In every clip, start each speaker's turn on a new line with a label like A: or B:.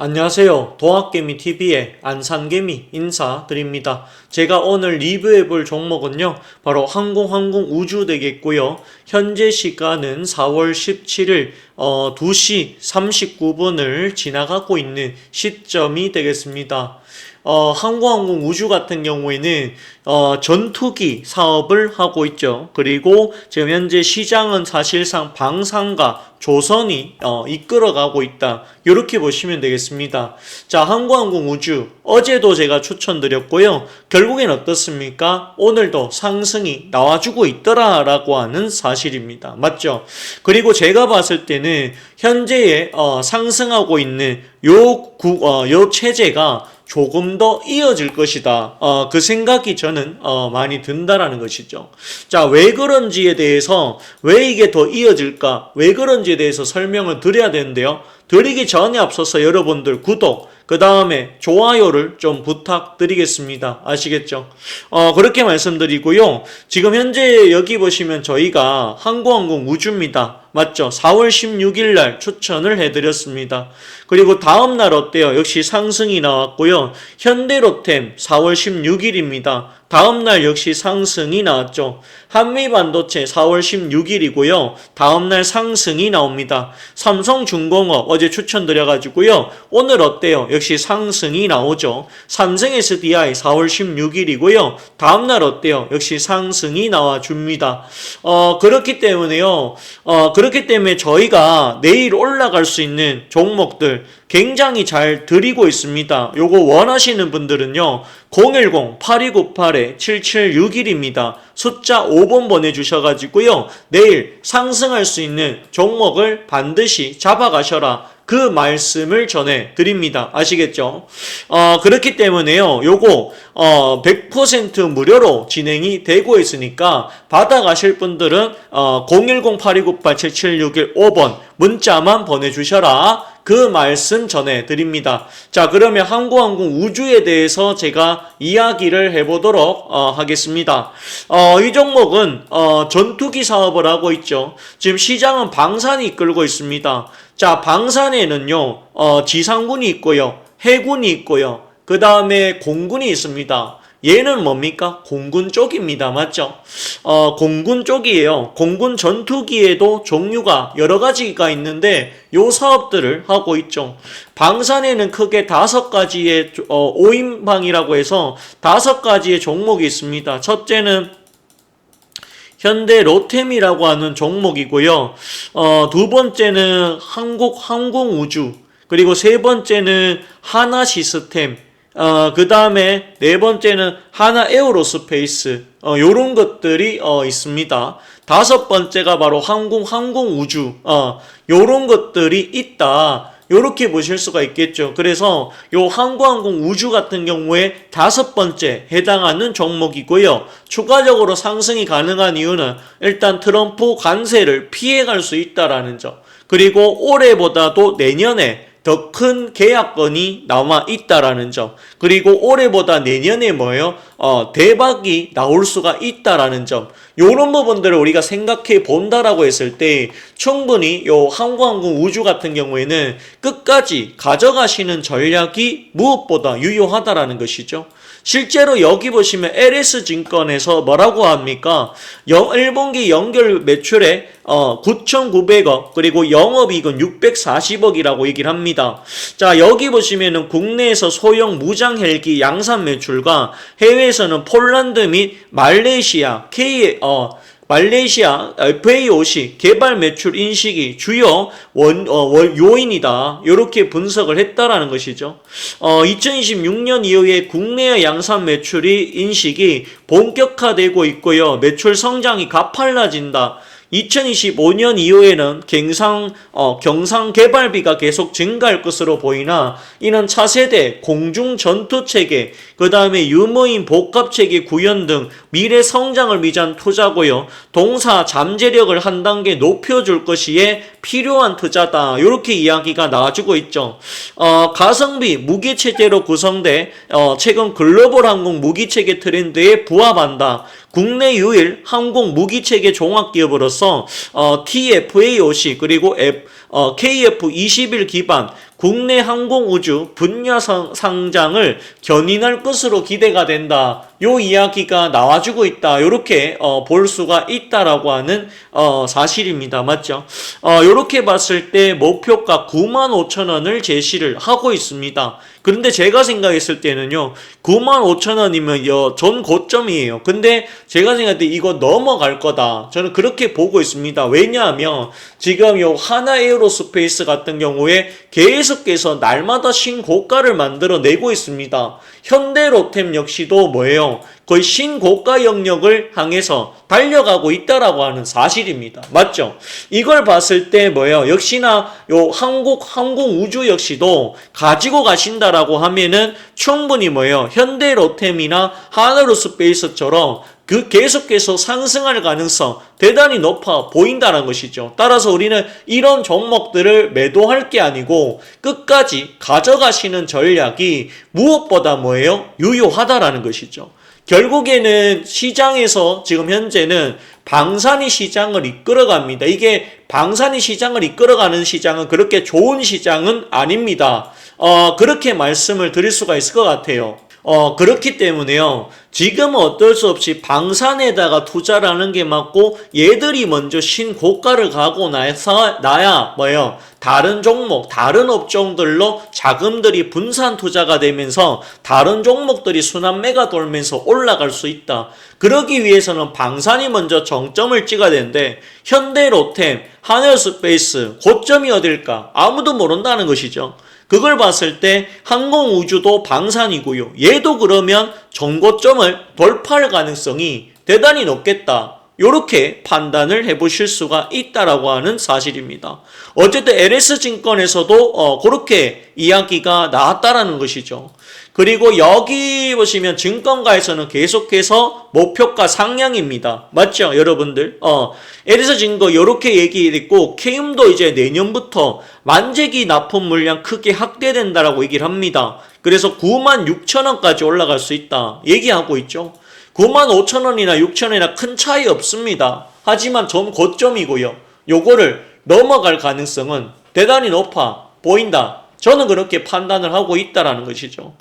A: 안녕하세요. 도학개미TV의 안산개미 인사드립니다. 제가 오늘 리뷰해 볼 종목은요, 바로 항공항공 우주 되겠고요. 현재 시간은 4월 17일, 어, 2시 39분을 지나가고 있는 시점이 되겠습니다. 어, 항공항공 우주 같은 경우에는 어, 전투기 사업을 하고 있죠. 그리고 지금 현재 시장은 사실상 방산과 조선이 어, 이끌어가고 있다. 이렇게 보시면 되겠습니다. 자, 항공항공 우주 어제도 제가 추천드렸고요. 결국엔 어떻습니까? 오늘도 상승이 나와주고 있더라라고 하는 사실입니다. 맞죠? 그리고 제가 봤을 때는 현재의 어, 상승하고 있는 요, 구, 어, 요 체제가 조금 더 이어질 것이다. 어, 그 생각이 저는 어, 많이 든다라는 것이죠. 자, 왜 그런지에 대해서 왜 이게 더 이어질까? 왜 그런지에 대해서 설명을 드려야 되는데요. 드리기 전에 앞서서 여러분들 구독, 그 다음에 좋아요를 좀 부탁드리겠습니다. 아시겠죠? 어, 그렇게 말씀드리고요. 지금 현재 여기 보시면 저희가 항공항공 우주입니다. 맞죠? 4월 16일 날 추천을 해드렸습니다. 그리고 다음 날 어때요? 역시 상승이 나왔고요. 현대로템 4월 16일입니다. 다음 날 역시 상승이 나왔죠. 한미 반도체 4월 16일이고요. 다음 날 상승이 나옵니다. 삼성중공업 어제 추천드려가지고요. 오늘 어때요? 역시 상승이 나오죠. 삼성 SDI 4월 16일이고요. 다음 날 어때요? 역시 상승이 나와줍니다. 어, 그렇기 때문에요. 어, 그렇기 때문에 저희가 내일 올라갈 수 있는 종목들 굉장히 잘 드리고 있습니다. 요거 원하시는 분들은요. 010-8298-7761입니다. 숫자 5번 보내주셔가지고요. 내일 상승할 수 있는 종목을 반드시 잡아가셔라. 그 말씀을 전해 드립니다. 아시겠죠? 어, 그렇기 때문에요. 요거, 어, 100% 무료로 진행이 되고 있으니까 받아 가실 분들은, 어, 010-8298-7761 문자만 보내 주셔라. 그 말씀 전해 드립니다. 자, 그러면 항공항공 우주에 대해서 제가 이야기를 해보도록 어, 하겠습니다. 어, 이 종목은 어, 전투기 사업을 하고 있죠. 지금 시장은 방산이 이끌고 있습니다. 자, 방산에는요, 어, 지상군이 있고요, 해군이 있고요, 그 다음에 공군이 있습니다. 얘는 뭡니까? 공군 쪽입니다. 맞죠? 어, 공군 쪽이에요. 공군 전투기에도 종류가 여러 가지가 있는데 요 사업들을 하고 있죠. 방산에는 크게 다섯 가지의 어, 5인방이라고 해서 다섯 가지의 종목이 있습니다. 첫째는 현대 로템이라고 하는 종목이고요. 어, 두 번째는 한국 항공우주, 그리고 세 번째는 하나 시스템, 어, 그 다음에 네 번째는 하나 에어로스페이스, 어, 요런 것들이, 어, 있습니다. 다섯 번째가 바로 항공, 항공우주, 어, 요런 것들이 있다. 요렇게 보실 수가 있겠죠. 그래서 요 항공항공 우주 같은 경우에 다섯 번째 해당하는 종목이고요. 추가적으로 상승이 가능한 이유는 일단 트럼프 관세를 피해갈 수 있다라는 점. 그리고 올해보다도 내년에 더 큰 계약건이 남아 있다라는 점. 그리고 올해보다 내년에 뭐예요? 어, 대박이 나올 수가 있다라는 점. 요런 부분들을 우리가 생각해 본다라고 했을 때 충분히 요 항공항공 우주 같은 경우에는 끝까지 가져가시는 전략이 무엇보다 유효하다라는 것이죠. 실제로 여기 보시면 LS 증권에서 뭐라고 합니까? 영, 1분기 연결 매출에 어, 9,900억 그리고 영업이익은 640억이라고 얘기를 합니다. 자 여기 보시면은 국내에서 소형 무장 헬기 양산 매출과 해외에서는 폴란드 및 말레이시아 K 어 말레이시아 FAOC 개발 매출 인식이 주요 원, 어, 월, 요인이다. 이렇게 분석을 했다라는 것이죠. 어, 2026년 이후에 국내의 양산 매출이 인식이 본격화되고 있고요. 매출 성장이 가팔라진다. 2025년 이후에는 경상, 어, 경상 개발비가 계속 증가할 것으로 보이나 이는 차세대 공중 전투 체계, 그 다음에 유무인 복합 체계 구현 등 미래 성장을 위한 투자고요. 동사 잠재력을 한 단계 높여줄 것이에 필요한 투자다. 이렇게 이야기가 나와주고 있죠. 어, 가성비 무기 체제로 구성돼 어, 최근 글로벌 항공 무기 체계 트렌드에 부합한다. 국내 유일 항공 무기 체계 종합 기업으로서 어, TFAOC 그리고 F, 어, KF21 기반 국내 항공우주 분야 상- 상장을 견인할 것으로 기대가 된다. 요 이야기가 나와주고 있다. 요렇게 어, 볼 수가 있다라고 하는 어, 사실입니다. 맞죠? 어, 요렇게 봤을 때 목표가 9만 5천 원을 제시를 하고 있습니다. 그런데 제가 생각했을 때는요, 9만 5천 원이면 여, 전 고점이에요. 근데 제가 생각할 때 이거 넘어갈 거다. 저는 그렇게 보고 있습니다. 왜냐하면 지금 요 하나 에어로스페이스 같은 경우에 계속 해서 날마다 신고가를 만들어 내고 있습니다. 현대 로템 역시도 뭐예요? 거의 신고가 영역을 향해서 달려가고 있다라고 하는 사실입니다. 맞죠? 이걸 봤을 때 뭐예요? 역시나 요 한국 항공 우주 역시도 가지고 가신다라고 하면은 충분히 뭐예요? 현대 로템이나 하나로 스페이스처럼 그 계속해서 상승할 가능성 대단히 높아 보인다는 것이죠. 따라서 우리는 이런 종목들을 매도할 게 아니고 끝까지 가져가시는 전략이 무엇보다 뭐예요? 유효하다라는 것이죠. 결국에는 시장에서 지금 현재는 방산이 시장을 이끌어갑니다. 이게 방산이 시장을 이끌어가는 시장은 그렇게 좋은 시장은 아닙니다. 어, 그렇게 말씀을 드릴 수가 있을 것 같아요. 어, 그렇기 때문에요. 지금은 어쩔 수 없이 방산에다가 투자를 하는 게 맞고 얘들이 먼저 신고가를 가고 나서 나야 뭐예요? 다른 종목, 다른 업종들로 자금들이 분산 투자가 되면서 다른 종목들이 순환매가 돌면서 올라갈 수 있다. 그러기 위해서는 방산이 먼저 정점을 찍어야 되는데 현대 로템, 하늘스페이스 고점이 어딜까? 아무도 모른다는 것이죠. 그걸 봤을 때 항공우주도 방산이고요. 얘도 그러면 정고점을 돌파할 가능성이 대단히 높겠다. 요렇게 판단을 해보실 수가 있다라고 하는 사실입니다. 어쨌든 LS증권에서도 어, 그렇게 이야기가 나왔다라는 것이죠. 그리고 여기 보시면 증권가에서는 계속해서 목표가 상향입니다. 맞죠, 여러분들? 어, LS증권 요렇게 얘기했고 케임도 이제 내년부터 만재기 납품 물량 크게 확대된다라고 얘기를 합니다. 그래서 9만 6천 원까지 올라갈 수 있다 얘기하고 있죠. 9만 5천 원이나 6천 원이나 큰 차이 없습니다. 하지만 전 고점이고요. 요거를 넘어갈 가능성은 대단히 높아 보인다. 저는 그렇게 판단을 하고 있다라는 것이죠.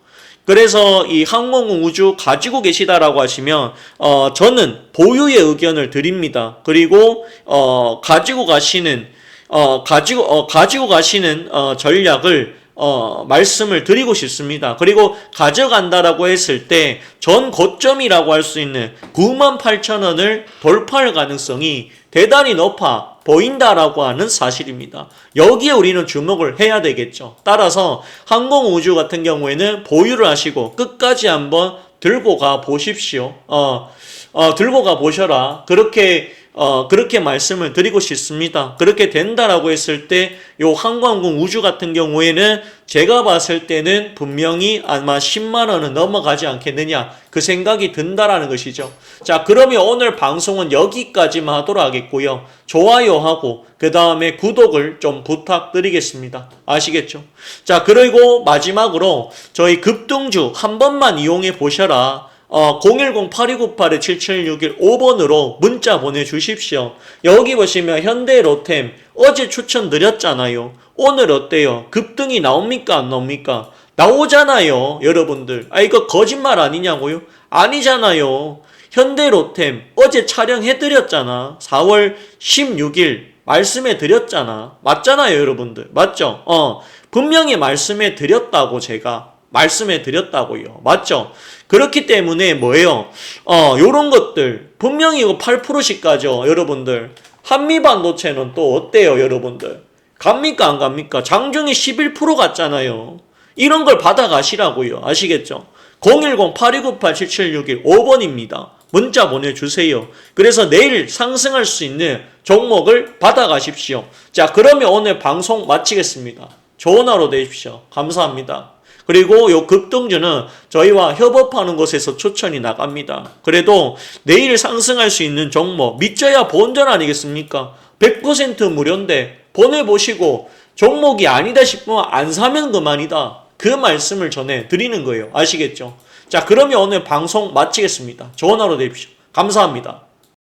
A: 그래서 이 항공 우주 가지고 계시다라고 하시면 어 저는 보유의 의견을 드립니다. 그리고 어 가지고 가시는 어 가지고 어 가지고 가시는 어 전략을 어, 말씀을 드리고 싶습니다. 그리고 가져간다라고 했을 때 전 고점이라고 할 수 있는 9만 8천 원을 돌파할 가능성이 대단히 높아 보인다라고 하는 사실입니다. 여기에 우리는 주목을 해야 되겠죠. 따라서 항공우주 같은 경우에는 보유를 하시고 끝까지 한번 들고 가 보십시오. 어, 어, 들고 가 보셔라. 그렇게 어, 그렇게 말씀을 드리고 싶습니다. 그렇게 된다라고 했을 때, 요 항공항공 우주 같은 경우에는 제가 봤을 때는 분명히 아마 10만원은 넘어가지 않겠느냐, 그 생각이 든다라는 것이죠. 자, 그러면 오늘 방송은 여기까지만 하도록 하겠고요. 좋아요하고, 그 다음에 구독을 좀 부탁드리겠습니다. 아시겠죠? 자, 그리고 마지막으로 저희 급등주 한 번만 이용해 보셔라. 어, 010-8298-7761 5번으로 문자 보내주십시오. 여기 보시면 현대 로템 어제 추천드렸잖아요. 오늘 어때요? 급등이 나옵니까? 안 나옵니까? 나오잖아요. 여러분들. 아, 이거 거짓말 아니냐고요? 아니잖아요. 현대 로템 어제 촬영해드렸잖아. 4월 16일 말씀해 드렸잖아. 맞잖아요, 여러분들. 맞죠? 어, 분명히 말씀해 드렸다고 제가. 말씀해 드렸다고요. 맞죠? 그렇기 때문에 뭐예요? 어, 요런 것들 분명히 이거 8%씩 가죠, 여러분들. 한미 반도체는 또 어때요, 여러분들? 갑니까 안 갑니까? 장중에 11% 갔잖아요. 이런 걸 받아가시라고요. 아시겠죠? 010-8298-7761 5번입니다. 문자 보내주세요. 그래서 내일 상승할 수 있는 종목을 받아가십시오. 자, 그러면 오늘 방송 마치겠습니다. 좋은 하루 되십시오. 감사합니다. 그리고 요 급등주는 저희와 협업하는 곳에서 추천이 나갑니다. 그래도 내일 상승할 수 있는 종목 믿져야 본전 아니겠습니까? 100% 무료인데 보내보시고 종목이 아니다 싶으면 안 사면 그만이다. 그 말씀을 전해 드리는 거예요. 아시겠죠? 자, 그러면 오늘 방송 마치겠습니다. 좋은 하루 되십시오. 감사합니다.